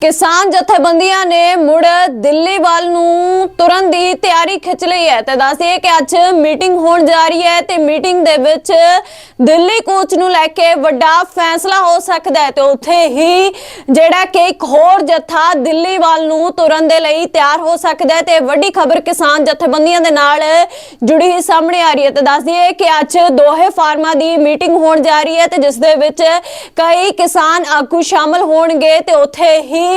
ਕਿਸਾਨ ਜਥੇਬੰਦੀਆਂ ਨੇ ਮੁੜ ਦਿੱਲੀ ਵੱਲ ਨੂੰ ਤੁਰਨ ਦੀ ਤਿਆਰੀ ਖਿੱਚ ਲਈ ਹੈ ਤੇ ਦੱਸਦੀਏ ਕਿ ਅੱਜ ਮੀਟਿੰਗ ਹੋਣ ਜਾ ਰਹੀ ਹੈ ਤੇ ਮੀਟਿੰਗ ਦੇ ਵਿੱਚ ਦਿੱਲੀ ਕੋਚ ਨੂੰ ਲੈ ਕੇ ਵੱਡਾ ਫੈਸਲਾ ਹੋ ਸਕਦਾ ਹੈ ਤੇ ਉੱਥੇ ਹੀ ਜਿਹੜਾ ਕਿ ਇੱਕ ਹੋਰ ਜਥਾ ਦਿੱਲੀ ਵੱਲ ਨੂੰ ਤੁਰਨ ਦੇ ਲਈ ਤਿਆਰ ਹੋ ਸਕਦਾ ਹੈ ਤੇ ਵੱਡੀ ਖਬਰ ਕਿਸਾਨ ਜਥੇਬੰਦੀਆਂ ਦੇ ਨਾਲ ਜੁੜੀ ਸਾਹਮਣੇ ਆ ਰਹੀ ਹੈ ਤੇ ਦੱਸਦੀਏ ਕਿ ਅੱਜ ਦੋਹੇ ਫਾਰਮਾਂ ਦੀ ਮੀਟਿੰਗ ਹੋਣ ਜਾ ਰਹੀ ਹੈ ਤੇ ਜਿਸ ਦੇ ਵਿੱਚ ਕਈ ਕਿਸਾਨ ਆਗੂ ਸ਼ਾਮਲ ਹੋਣਗੇ ਤੇ ਉੱਥੇ ਹੀ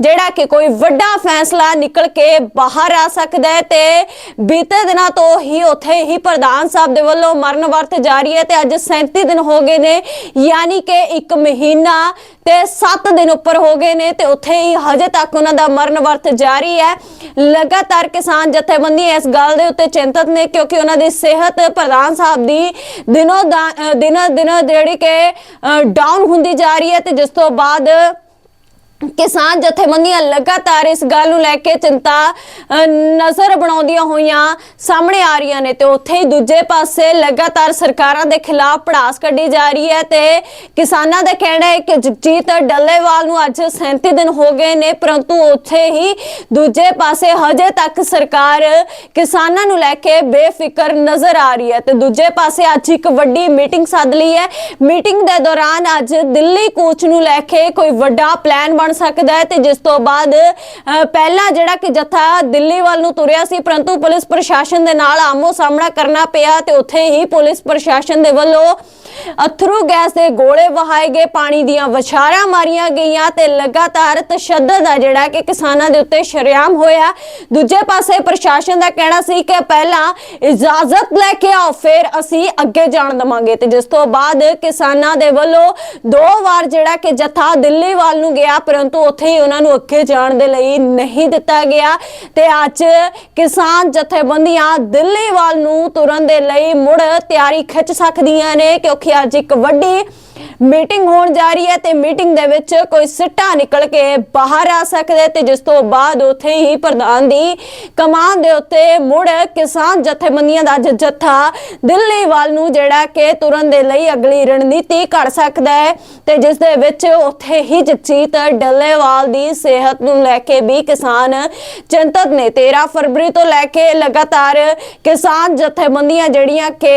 ਜਿਹੜਾ ਕਿ ਕੋਈ ਵੱਡਾ ਫੈਸਲਾ ਨਿਕਲ ਕੇ ਬਾਹਰ ਆ ਸਕਦਾ ਹੈ ਤੇ ਬੀਤੇ ਦਿਨਾਂ ਤੋਂ ਹੀ ਉੱਥੇ ਹੀ ਪ੍ਰਧਾਨ ਸਾਹਿਬ ਦੇ ਵੱਲੋਂ ਮਰਨ ਵਰਤ ਜਾਰੀ ਹੈ ਤੇ ਅੱਜ 37 ਦਿਨ ਹੋ ਗਏ ਨੇ, ਯਾਨੀ ਕਿ 1 ਮਹੀਨਾ ਤੇ 7 ਦਿਨ ਉੱਪਰ ਹੋ ਗਏ ਨੇ ਤੇ ਉੱਥੇ ਹੀ ਹਜੇ ਤੱਕ ਉਹਨਾਂ ਦਾ ਮਰਨ ਵਰਤ ਜਾਰੀ ਹੈ। ਲਗਾਤਾਰ ਕਿਸਾਨ ਜਥੇਬੰਦੀ ਇਸ ਗੱਲ ਦੇ ਉੱਤੇ ਚਿੰਤਤ ਨੇ ਕਿਉਂਕਿ ਉਹਨਾਂ ਦੀ ਸਿਹਤ ਪ੍ਰਧਾਨ ਸਾਹਿਬ ਦੀ ਦਿਨੋ ਦਿਨੋ ਦਿਨੋ ਜਿਹੜੀ ਕਿ ਡਾਊਨ ਹੁੰਦੀ ਜਾ ਰਹੀ ਹੈ ਤੇ ਜਿਸ ਤੋਂ ਬਾਅਦ ਕਿਸਾਨ ਜਥੇਬੰਦੀਆਂ ਲਗਾਤਾਰ ਇਸ ਗੱਲ ਨੂੰ ਲੈ ਕੇ ਚਿੰਤਾ ਨਜ਼ਰ ਬਣਾਉਂਦੀਆਂ ਹੋਈਆਂ ਸਾਹਮਣੇ ਆ ਰਹੀਆਂ ਨੇ ਤੇ ਉੱਥੇ ਹੀ ਦੂਜੇ ਪਾਸੇ ਲਗਾਤਾਰ ਸਰਕਾਰਾਂ ਦੇ ਖਿਲਾਫ ਪੜਾਸ ਕੱਢੀ ਜਾ ਰਹੀ ਹੈ ਤੇ ਕਿਸਾਨਾਂ ਦਾ ਕਹਿਣਾ ਹੈ ਕਿ ਜਗਜੀਤ ਡੱਲੇਵਾਲ ਨੂੰ ਅੱਜ 37 ਦਿਨ ਹੋ ਗਏ ਨੇ, ਪਰੰਤੂ ਉੱਥੇ ਹੀ ਦੂਜੇ ਪਾਸੇ ਹਜੇ ਤੱਕ ਸਰਕਾਰ ਕਿਸਾਨਾਂ ਨੂੰ ਲੈ ਕੇ ਬੇਫਿਕਰ ਨਜ਼ਰ ਆ ਰਹੀ ਹੈ ਤੇ ਦੂਜੇ ਪਾਸੇ ਅੱਜ ਇੱਕ ਵੱਡੀ ਮੀਟਿੰਗ ਸੱਦ ਲਈ ਹੈ। ਮੀਟਿੰਗ ਦੇ ਦੌਰਾਨ ਅੱਜ ਦਿੱਲੀ ਕੋਚ ਨੂੰ ਲੈ ਕੇ ਕੋਈ ਵੱਡਾ ਪਲਾਨ ਬਣ ਸਕਦਾ ਹੈ ਤੇ ਜਿਸ ਤੋਂ ਬਾਅਦ ਪਹਿਲਾਂ ਜਿਹੜਾ ਕਿ ਜਥਾ ਦਿੱਲੀ ਵੱਲ ਨੂੰ ਤੁਰਿਆ ਸੀ, ਪਰੰਤੂ ਪੁਲਿਸ ਪ੍ਰਸ਼ਾਸਨ ਦੇ ਨਾਲ ਆਮੋ ਸਾਹਮਣਾ ਕਰਨਾ ਪਿਆ ਤੇ ਉੱਥੇ ਹੀ ਪੁਲਿਸ ਪ੍ਰਸ਼ਾਸਨ ਦੇ ਵੱਲੋਂ ਅਥਰੂ ਗੈਸ ਦੇ ਗੋਲੇ ਵਹਾਏ ਗਏ, ਪਾਣੀ ਦੀਆਂ ਵਿਛਾਰਾਂ ਮਾਰੀਆਂ ਗਈਆਂ ਤੇ ਲਗਾਤਾਰ ਤਸ਼ੱਦਦ ਆ ਜਿਹੜਾ ਕਿ ਕਿਸਾਨਾਂ ਦੇ ਉੱਤੇ ਸ਼ਰੇਆਮ ਹੋਇਆ। ਦੂਜੇ ਪਾਸੇ ਪ੍ਰਸ਼ਾਸਨ ਦਾ ਕਹਿਣਾ ਸੀ ਕਿ ਪਹਿਲਾਂ ਇਜਾਜ਼ਤ ਲੈ ਕੇ ਆਓ, ਫਿਰ ਅਸੀਂ ਅੱਗੇ ਜਾਣ ਦਵਾਂਗੇ ਤੇ ਜਿਸ ਤੋਂ ਬਾਅਦ ਕਿਸਾਨਾਂ ਦੇ ਵੱਲੋਂ ਦੋ ਵਾਰ ਜਿਹੜਾ ਕਿ ਜਥਾ ਦਿੱਲੀ ਵੱਲ ਨੂੰ ਗਿਆ ਪਰੰਤੂ ਉੱਥੇ ਹੀ ਉਹਨਾਂ ਨੂੰ ਅੱਗੇ ਜਾਣ ਦੇ ਲਈ ਨਹੀਂ ਦਿੱਤਾ ਗਿਆ ਤੇ ਅੱਜ ਕਿਸਾਨ ਜਥੇਬੰਦੀਆਂ ਦਿੱਲੀ ਵੱਲ ਨੂੰ ਤੁਰਨ ਦੇ ਲਈ ਮੁੜ ਤਿਆਰੀ ਖਿੱਚ ਸਕਦੀਆਂ ਨੇ, ਕਿਉਂਕਿ ਅੱਜ ਇੱਕ ਵੱਡੀ ਮੀਟਿੰਗ ਹੋਣ ਜਾ ਰਹੀ ਹੈ ਤੇ ਮੀਟਿੰਗ ਦੇ ਵਿੱਚ ਕੋਈ ਸਿੱਟਾ ਨਿਕਲ ਕੇ ਬਾਹਰ ਆ ਸਕਦਾ ਤੇ ਜਿਸ ਤੋਂ ਬਾਅਦ ਉੱਥੇ ਹੀ ਪ੍ਰਧਾਨ ਦੀ ਕਮਾਨ ਦੇ ਉੱਤੇ ਮੁੜ ਕਿਸਾਨ ਜਥੇਬੰਦੀਆਂ ਦਾ ਅੱਜ ਦਿੱਲੀ ਵੱਲ ਨੂੰ ਜਿਹੜਾ ਕਿ ਤੁਰਨ ਦੇ ਲਈ ਅਗਲੀ ਰਣਨੀਤੀ ਘੜ ਸਕਦਾ ਹੈ ਤੇ ਜਿਸ ਦੇ ਵਿੱਚ ਉੱਥੇ ਹੀ ਜਚੀਤ ਡੱਲੇਵਾਲ ਦੀ ਸਿਹਤ ਨੂੰ ਲੈ ਕੇ ਵੀ ਕਿਸਾਨ ਚਿੰਤਤ ਨੇ। 13 ਫਰਵਰੀ ਤੋਂ ਲੈ ਕੇ ਲਗਾਤਾਰ ਕਿਸਾਨ ਜਥੇਬੰਦੀਆਂ ਜਿਹੜੀਆਂ ਕਿ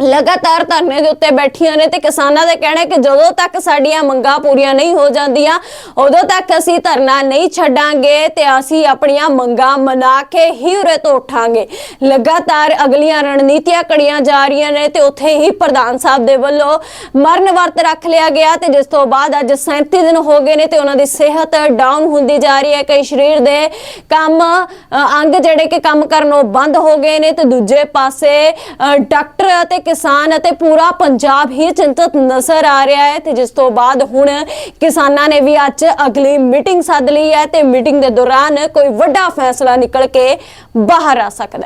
ਲਗਾਤਾਰ ਧਰਨੇ ਦੇ ਉੱਤੇ ਬੈਠੀਆਂ ਨੇ ਤੇ ਕਿਸਾਨਾਂ ਦਾ ਕਹਿਣਾ ਹੈ ਕਿ ਜਦੋਂ ਤੱਕ ਸਾਡੀਆਂ ਮੰਗਾਂ ਪੂਰੀਆਂ ਨਹੀਂ ਹੋ ਜਾਂਦੀਆਂ, ਉਦੋਂ ਤੱਕ ਅਸੀਂ ਧਰਨਾ ਨਹੀਂ ਛੱਡਾਂਗੇ ਤੇ ਅਸੀਂ ਆਪਣੀਆਂ ਮੰਗਾਂ ਮਨਾ ਕੇ ਹੀ ਉਰੇ ਤੋਂ ਉਠਾਂਗੇ। ਲਗਾਤਾਰ ਅਗਲੀਆਂ ਰਣਨੀਤੀਆਂ ਕੜੀਆਂ ਜਾ ਰਹੀਆਂ ਨੇ ਤੇ ਉੱਥੇ ਹੀ ਪ੍ਰਧਾਨ ਸਾਹਿਬ ਦੇ ਵੱਲੋਂ ਮਰਨ ਵਰਤ ਰੱਖ ਲਿਆ ਗਿਆ ਤੇ ਜਿਸ ਤੋਂ ਬਾਅਦ ਅੱਜ 37 ਦਿਨ ਹੋ ਗਏ ਨੇ ਤੇ ਉਹਨਾਂ ਦੀ ਸਿਹਤ ਡਾਊਨ ਹੁੰਦੀ ਜਾ ਰਹੀ ਹੈ। ਕਈ ਸਰੀਰ ਦੇ ਕੰਮ ਅੰਗ ਜਿਹੜੇ ਕਿ ਕੰਮ ਕਰਨੋਂ ਬੰਦ ਹੋ ਗਏ ਨੇ ਤੇ ਦੂਜੇ ਪਾਸੇ ਡਾਕਟਰ ਅਤੇ ਕਿਸਾਨ ਅਤੇ ਪੂਰਾ ਪੰਜਾਬ ਹੀ ਚਿੰਤਤ ਨਜ਼ਰ ਆ ਰਿਹਾ ਹੈ ਤੇ ਜਿਸ ਤੋਂ ਬਾਅਦ ਹੁਣ ਕਿਸਾਨਾਂ ਨੇ ਵੀ ਅੱਜ ਅਗਲੀ ਮੀਟਿੰਗ ਸੱਦ ਲਈ ਹੈ ਤੇ ਮੀਟਿੰਗ ਦੇ ਦੌਰਾਨ ਕੋਈ ਵੱਡਾ ਫੈਸਲਾ ਨਿਕਲ ਕੇ ਬਾਹਰ ਆ ਸਕਦਾ